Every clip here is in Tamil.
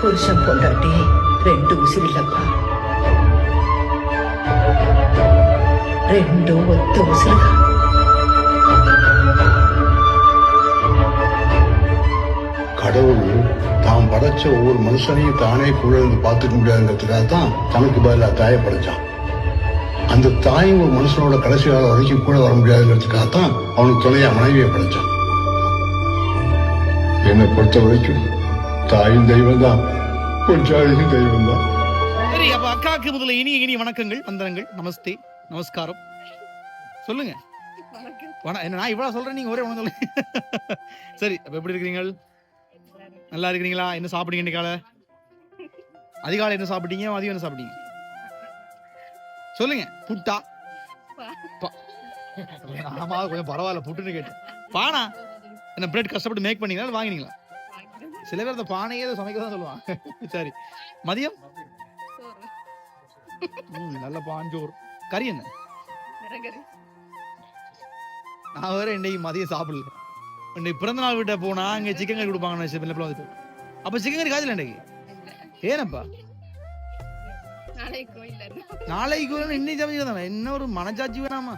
புருஷன் பொண்டாட்டி ரெண்டு உசிரில்லப்பா ரெண்டும் ஒத்த உசிறுதான் கடவுள் தாம் படைச்ச ஒவ்வொரு மனுஷனையும் தானே குழந்தை பார்த்துக்க முடியாதுங்கிறதுக்காக தான் தனக்கு பதிலாக தாயை படைச்சான். அந்த தாயும் ஒரு மனுஷனோட கடைசி காலம் வரைக்கும் கூட வர முடியாதுங்கிறதுக்காக தான் அவனுக்கு துணையா மனைவியை படைச்சான். என்னை பொறுத்த வரைக்கும் தாயும் தெய்வம் தான் பொஞ்சாதியும் தெய்வம் தான் சரி அப்ப அக்காக்கு முதல்ல இனி இனி வணக்கங்கள் வந்தனங்கள். நமஸ்தே நமஸ்காரம். சொல்லுங்க. என்ன நான் இவ்வளவு சொல்றேன் நீங்க ஒரே வணக்கம் சொல்லுங்க. சரி அப்ப எப்படி இருக்கிறீங்க நல்லா இருக்கிறீங்களா? என்ன சாப்பிடுங்க இன்னைக்கால காலை? அதிகாலை என்ன சாப்பிட்டீங்க? மதியம் என்ன சாப்பிட்டீங்க? சொல்லுங்க. புட்டா? ஆமா கொஞ்சம் பரவாயில்ல புட்டுன்னு கேட்டேன். பானா? என்ன பிரெட் கஷ்டப்பட்டு மேக் பண்ணீங்களா வாங்கினீங்களா? சில பேர் அந்த பானையே சமைக்க தான் சொல்லுவாங்க. சரி. மதியம்? நல்ல பாஞ்சோர் கறி என்ன? நான் வேற இன்னைக்கு மதியம் சாப்பிடல. இன்னைக்கு பிறந்த நாள் வீட்டை போனா அங்க சிக்கன் கறி கொடுப்பாங்க நினைச்சேன் பிள்ளை வந்துட்டு. அப்ப சிக்கன் கறி காய்ச்சல இன்னைக்கு? ஏனப்பா? நாளைக்கு இன்னைக்கு சமைச்சு என்ன ஒரு மனச்சாட்சி வேணாமா?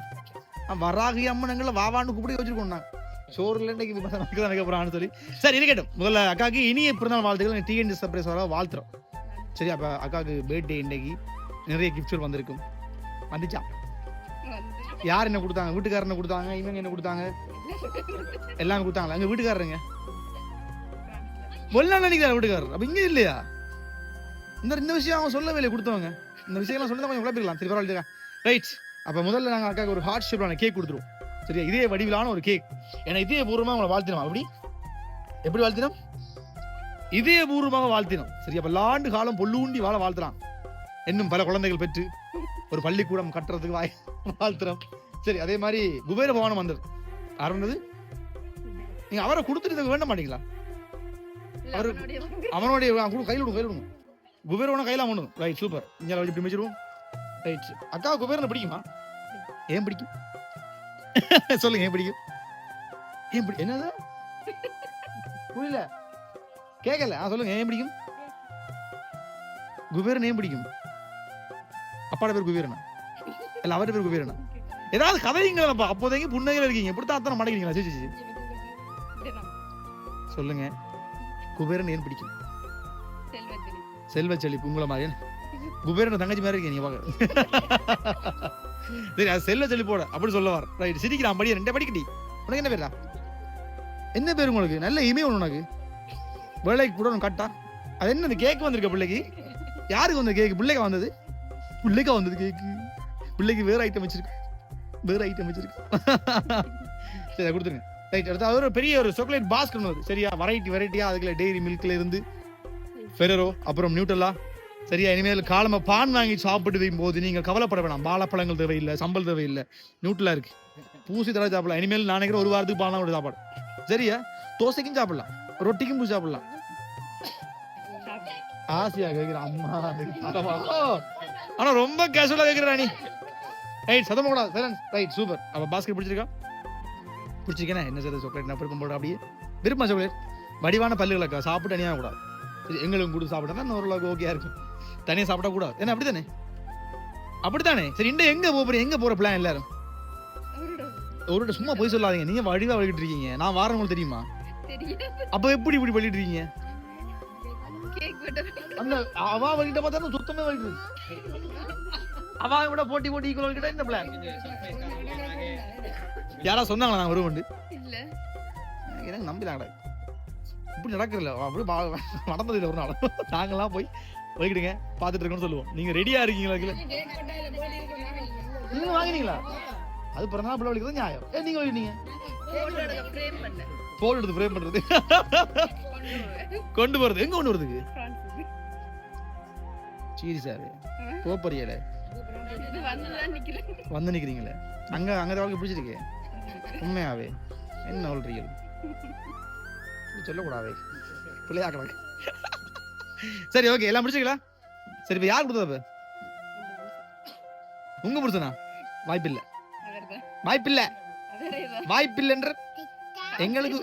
வராகி அம்மனங்களை வாவான்னு கூப்பிடி வச்சிருக்கோம் நான் சோறுல இன்னைக்கு நமக்கு தான் போறான்னு சொல்லி. சரி இருக்கட்டும். முதல்ல அக்காக்கு இனிய பிறந்தநாள் வாழ்த்துக்கள். டிஎன்டி சர்ப்ரைஸ் வர வாழ்த்துறோம். சரி அப்ப அக்காக்கு பர்த்டே இன்னைக்கு. நிறைய கிஃப்ட்ஸ் வந்திருக்கும். வந்துச்சா? யார் என்ன கொடுத்தாங்க? வீட்டுக்காரர் என்ன கொடுத்தாங்க? இவங்க என்ன கொடுத்தாங்க? எல்லாம் கொடுத்தாங்களா? எங்க வீட்டுக்காரருங்க? வெளிநாடு நினைக்கிறார் வீட்டுக்காரர்? அப்ப இங்க இல்லையா? இந்த இந்த விஷயம் அவங்க சொல்லவே இல்லை கொடுத்தவங்க. இந்த விஷயம்லாம் சொல்லி கொஞ்சம் குழப்பிக்கலாம் சரி பரவாயில்ல ரைட் அப்ப முதல்ல நாங்க அக்காக்கு ஒரு ஹார்ட் ஷேப்லான கேக் கொடுத்துருவோம். சரியா? இதே வடிவிலான ஒரு கேக் ஏன்னா இதே பூர்வமா உங்களை வாழ்த்தினோம். அப்படி? எப்படி வாழ்த்தினோம்? இதே பூர்வமாக வாழ்த்தினோம். சரி அப்ப லாண்டு காலம் பொல்லூண்டி வாழ வாழ்த்தலாம் இன்னும் பல குழந்தைகள் பெற்று ஒரு பள்ளிக்கூடம் கட்டுறதுக்கு வாய் வாழ்த்துறோம். சரி அதே மாதிரி குபேர பவனம் வந்தது யார் வந்தது? நீங்க அவரை கொடுத்துட்டு வேണ്ട மாட்டீங்களா? அவரு- அவனுடைய கையில் விடுங்க கையில் விடுங்க குபேரவனை கையில ஒண்ணு ரைட் சூப்பர் இங்கே இப்படி வச்சிருவோம் ரைட் அக்கா குபேரனை பிடிக்குமா. ஏன் பிடிக்கும்? சொல்லுங்க ஏன் பிடிக்கும்? ஏன் பிடி என்னது? புரியல. கேட்கல ஆ சொல்லுங்க ஏன் பிடிக்கும்? குபேரன் ஏன் பிடிக்கும்? அப்பாட பேர் குபேரனா? இல்ல அவர பேர் குபேரனா? ஏதாவது கதைங்களப்பா. அப்போதைக்கு புன்னகையில இருக்கீங்க. இப்படித்தான் அத்தனை மடக்கிறீங்களா? சரி சரி சொல்லுங்க. குபேரன் ஏன் பிடிக்கும்? செல்வ செழிப்பு உங்களை மாதிரி. குபேரன் தங்கச்சி மாதிரி இருக்கீங்க நீங்க பாக்க. சரி அது செல்ல சொல்லி போட அப்படி சொல்லுவார். ரைட் சிரிக்கிறான் படி ரெண்டே படிக்கட்டி உனக்கு என்ன பேரா என்ன பேர் உங்களுக்கு? நல்ல இமே ஒன்று உனக்கு. வேலைக்கு கூட ஒன்று கட்டா. அது என்ன கேக் வந்திருக்க பிள்ளைக்கு? யாருக்கு வந்த கேக்கு பிள்ளைக்கா வந்தது? பிள்ளைக்கா வந்தது கேக்கு பிள்ளைக்கு வேற ஐட்டம் வச்சிருக்கு. வேற ஐட்டம் வச்சிருக்கு. சரி அதை கொடுத்துருங்க. ரைட் அடுத்து அது ஒரு பெரிய ஒரு சாக்லேட் பாஸ்கெட் வருது. சரியா? வெரைட்டி வெரைட்டியா அதுக்குள்ள டெய்ரி மில்க்ல இருந்து ஃபெரரோ அப்புறம் நியூட்டல்லா சரியா? இனிமேல் காலம பான் வாங்கி சாப்பிட்டு போது நீங்கள் கவலைப்பட வேணாம். வாழைப்பழங்கள் தேவையில்லை சம்பல் தேவையில்லை நியூட்டலா இருக்கு. பூசி தடவை சாப்பிடலாம். இனிமேல் நான் நினைக்கிற ஒரு வாரத்துக்கு பாலாம் கூட சாப்பாடு. சரியா? தோசைக்கும் சாப்பிடலாம். ரொட்டிக்கும் பூ சாப்பிடலாம். ஆசையா கேக்குறேன் அம்மா? ஆனா ரொம்ப கேஷுவலா கேக்குறா நீ ரைட் சதம் கூடாது சைலன்ஸ் ரைட் சூப்பர் அப்ப பாஸ்கெட் பிடிச்சிருக்கா? பிடிச்சிருக்கேன்? என்ன சார் சாக்லேட் நான் விருப்பம் போட அப்படியே? விருப்பம் சாக்லேட் வடிவான பல்லுகளக்கா சாப்பிட்டு அணியாக கூடாது எங்களுக்கு கூட சாப்பிட்டா தான் ஓரளவுக்கு ஓகேயா இருக்கும். தனியாக சாப்பிட கூடாது என்ன அப்படித்தானே? அப்படித்தானே? சரி இந்த எங்க போக எங்க போற பிளான் எல்லாரும்? ஒரு சும்மா போய் சொல்லாதீங்க. நீங்க வடிவா வழிகிட்டு இருக்கீங்க. நான் வாரம் உங்களுக்கு தெரியுமா? அப்ப எப்படி இப்படி பண்ணிட்டு இருக்கீங்க? அந்த அவா வழிகிட்ட பார்த்தா சுத்தமே வழிகிட்டு அவா விட போட்டி போட்டி ஈக்குவல் வழிகிட்ட என்ன பிளான் யாரா சொன்னாங்களா நான் வருவோண்டு எனக்கு நம்பினாங்கடா இப்படி நடக்கல அப்படி நடந்தது இல்லை ஒரு நாள். நாங்கெல்லாம் போய் போய்க்கிடுங்க பார்த்துட்டு இருக்கோம்னு சொல்லுவோம். நீங்க ரெடியா இருக்கீங்களா நீங்க வாங்கினீங்களா? அது பிறந்த பிள்ளை வலிக்கிறது நியாயம். ஏன் நீங்க வாங்கினீங்க? போன் எடுத்து ஃப்ரேம் பண்றது. கொண்டு போறது. எங்க கொண்டு வரதுக்கு சீரி சார் போப்பறியல வந்து நிக்கிறீங்களே. அங்க அங்க வாழ்க்கை பிடிச்சிருக்கு. உண்மையாவே. என்ன சொல்றீங்க சொல்லக்கூடாது. பிள்ளையா கிடக்கு சரி ஓகே எல்லாம் முடிச்சுங்களா சரி இப்ப யார் கொடுத்தது உங்க புருஷனா? வாய்ப்பில்லை. வாய்ப்பில்லை. வாய்ப்பில்லைன்ற? எங்களுக்கு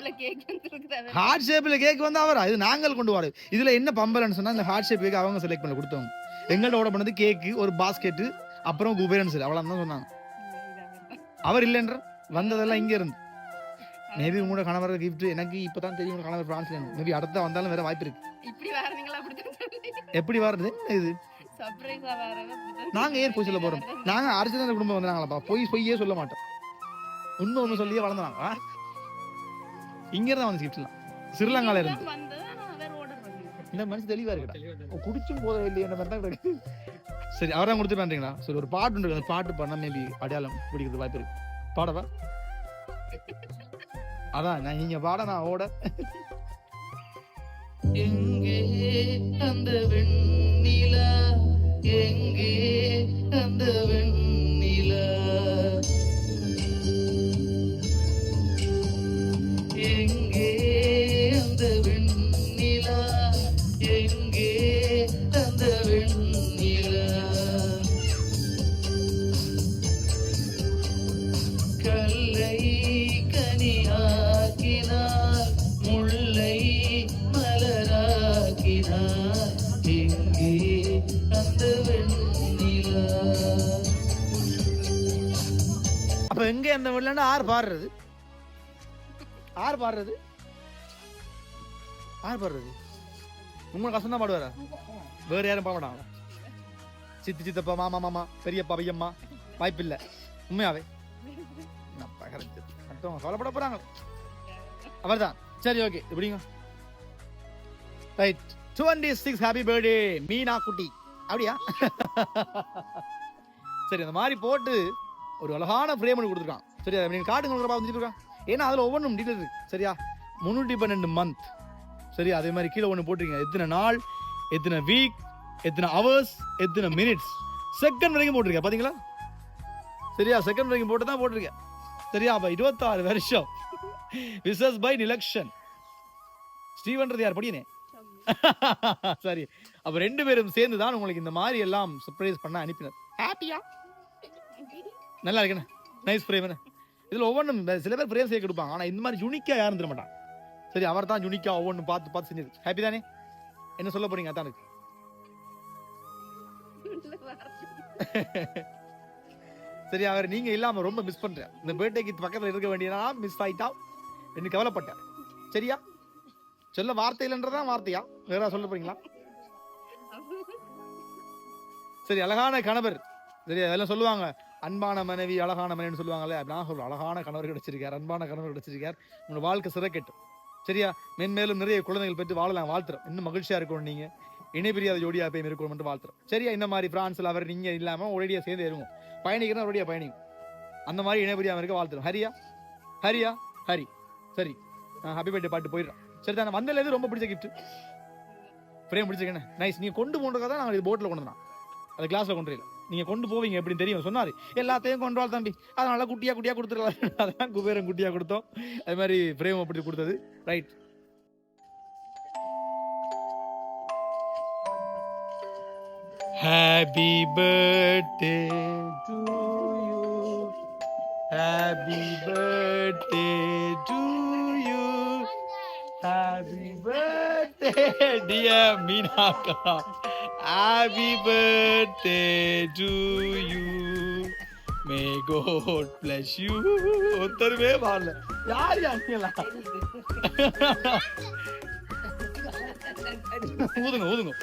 ஹார்ட் ஷேப்ல கேக் வந்து அவர்? இது நாங்கள் கொண்டு வரோம் இதுல என்ன பம்பலன்னு சொன்னா இந்த ஹார்ட் ஷேப் கேக் அவங்க செலக்ட் பண்ணி கொடுத்தவங்க. எங்கள்ட்ட ஓட பண்ணது கேக்கு ஒரு பாஸ்கெட்டு அப்புறம் குபேரன் சார் அவ்வளோ தான் சொன்னாங்க அவர் இல்லைன்ற? வந்ததெல்லாம் இங்க இருந்து. மேபி உங்களோட கணவர் கிஃப்ட் எனக்கு இப்பதான் தெரியும் உங்க கணவர் பிரான்ஸ்ல மேபி அடுத்த வந்தாலும் வேற வாய்ப்பு இருக்கு. இப்படி சொல்லி எப்படி வருது என்ன இது? நாங்க ஏன் போய் சொல்ல போறோம்? நாங்க அரிசிதான குடும்பம் வந்தாங்களப்பா. பொய் பொய்யே சொல்ல மாட்டோம். உண்மை ஒண்ணு சொல்லியே வளர்ந்தாங்க இங்க இருந்தா. வந்து கிஃப்ட்லாம் ஸ்ரீலங்கால இருந்து இந்த மனுஷன் தெளிவா இருக்கா குடிச்சும் போத இல்லையே என்ன மாதிரி தான் கிடக்கு சரி அவரை கொடுத்து பண்றீங்களா சரி ஒரு பாட்டு இருக்கு. அந்த பாட்டு பண்ணா மேபி அடையாளம் பிடிக்கிறது வாய்ப்பு இருக்கு. பாடவா? அதான் நான் நீங்க பாட நான் ஓட. எங்கே அந்த வெண்ணிலா? எங்க எங்கே அந்த வெண்ணிலா அப்ப எங்க அந்த வெள்ளனா ஆறு பாடுறது? ஆறு பாடுறது? ஆறு பாடுறது? உங்களுக்கு கஷ்டம் தான் பாடுவாரா? வேற யாரும் பாட சித்தி சித்தப்பா மாமா மாமா பெரியப்பா பையம்மா வாய்ப்பில்லை. உண்மையாவே? நான் மற்றவங்க கவலைப்பட போறாங்க அவர்தான். சரி okay இப்படிங்க. Right twenty six happy birthday Meena குட்டி அப்படியா? சரி அந்த மாதிரி போட்டு ஒரு அழகான ஃப்ரேம் பண்ணி கொடுத்துருக்கான். சரியா? நீங்கள் காட்டுங்க வந்துட்டு பார்த்துட்டு இருக்கான். ஏன்னா அதில் ஒவ்வொன்றும் டீட்டெயில் இருக்கு. சரியா? முந்நூற்றி பன்னெண்டு மந்த் சரியா அதே மாதிரி கீழே ஒன்று போட்டிருக்கீங்க. எத்தனை நாள் எத்தனை வீக் எத்தனை ஹவர்ஸ் எத்தனை மினிட்ஸ் செகண்ட் வரைக்கும் போட்டிருக்கேன். பார்த்தீங்களா சரியா? செகண்ட் வரைக்கும் போட்டு தான் போட்டிருக்கேன். சரியா? அப்போ இருபத்தாறு வருஷம். விசஸ் பை நிலக்ஷன் ஸ்ரீவன்றது யார்? படியினே. சரி. அப்ப ரெண்டு பேரும் சேர்ந்து தான் உங்களுக்கு இந்த மாதிரி எல்லாம் சர்ப்ரைஸ் பண்ண அனுப்பினர் ஹாப்பியா நல்லா இருக்குண்ணே. நைஸ் பிரேம் இதில் இதுல ஒவ்வொன்றும் சில பேர் பிரேம் செய்ய கொடுப்பாங்க. ஆனா இந்த மாதிரி யூனிக்கா யாரும் தர மாட்டான் சரி அவர் தான் யூனிக்கா ஒவ்வொன்றும் பார்த்து பார்த்து செஞ்சது ஹாப்பி தானே? என்ன சொல்ல போறீங்க? அதான் சரி அவர் நீங்க இல்லாம ரொம்ப மிஸ் பண்றேன். இந்த பர்த்டேக்கு பக்கத்துல இருக்க வேண்டியதான் மிஸ் ஆயிட்டா என்று கவலைப்பட்டேன். சரியா? சொல்ல வார்த்தை இல்லைன்றதான் வார்த்தையா? வேற சொல்ல போறீங்களா? சரி அழகான கணவர். சரி அதெல்லாம் சொல்லுவாங்க. அன்பான மனைவி அழகான மனைவின்னு சொல்லுவாங்களே அப்படி நான் சொல்லுவேன் அழகான கணவர் கிடைச்சிருக்கார் அன்பான கணவர் கிடைச்சிருக்கார். உங்களோட வாழ்க்கை சிறக்கட்டும். சரியா? மென்மேலும் நிறைய குழந்தைகள் பெற்று வாழலாம். வாழ்த்துறோம். இன்னும் மகிழ்ச்சியா இருக்கணும் நீங்க. இணை பிரியாத ஜோடியா போய் இருக்கணும் மட்டும் வாழ்த்துறோம். சரியா? இந்த மாதிரி பிரான்ஸ்ல அவர் நீங்க இல்லாம ஒரேடியா சேர்ந்து இருவோம் பயணிக்கிறோம் ஒரேடியா பயணிக்கும். அந்த மாதிரி இணை பிரியாம இருக்க வாழ்த்துறோம். ஹரியா? ஹரியா? ஹரி. சரி. நான் ஹாப்பி பர்த்டே பாட்டு போயிடுறேன். சரி தான் வந்ததுல எது ரொம்ப பிடிச்ச கிஃப்ட் ஃப்ரேம் பிடிச்சிருக்கேன். நைஸ் நீங்கள் கொண்டு போனதுக்காக தான் நாங்கள் இது போட்டில் கொண்டு வந்தோம். அது கிளாஸில் கொண்டு வரல நீங்கள் கொண்டு போவீங்க எப்படின்னு தெரியும். சொன்னார் எல்லாத்தையும் கொண்டு வா தம்பி. அதனால குட்டியாக குட்டியாக கொடுத்துருக்கலாம். அதான் குபேரம் குட்டியாக கொடுத்தோம். அது மாதிரி பிரேம் அப்படி கொடுத்தது. Right happy birthday to you happy birthday to you happy birthday dear மீனாக்கா happy birthday to you may God bless you ஒருத்தருமே வரல யார் யாருங்களா ஊதுங்க ஊதுங்க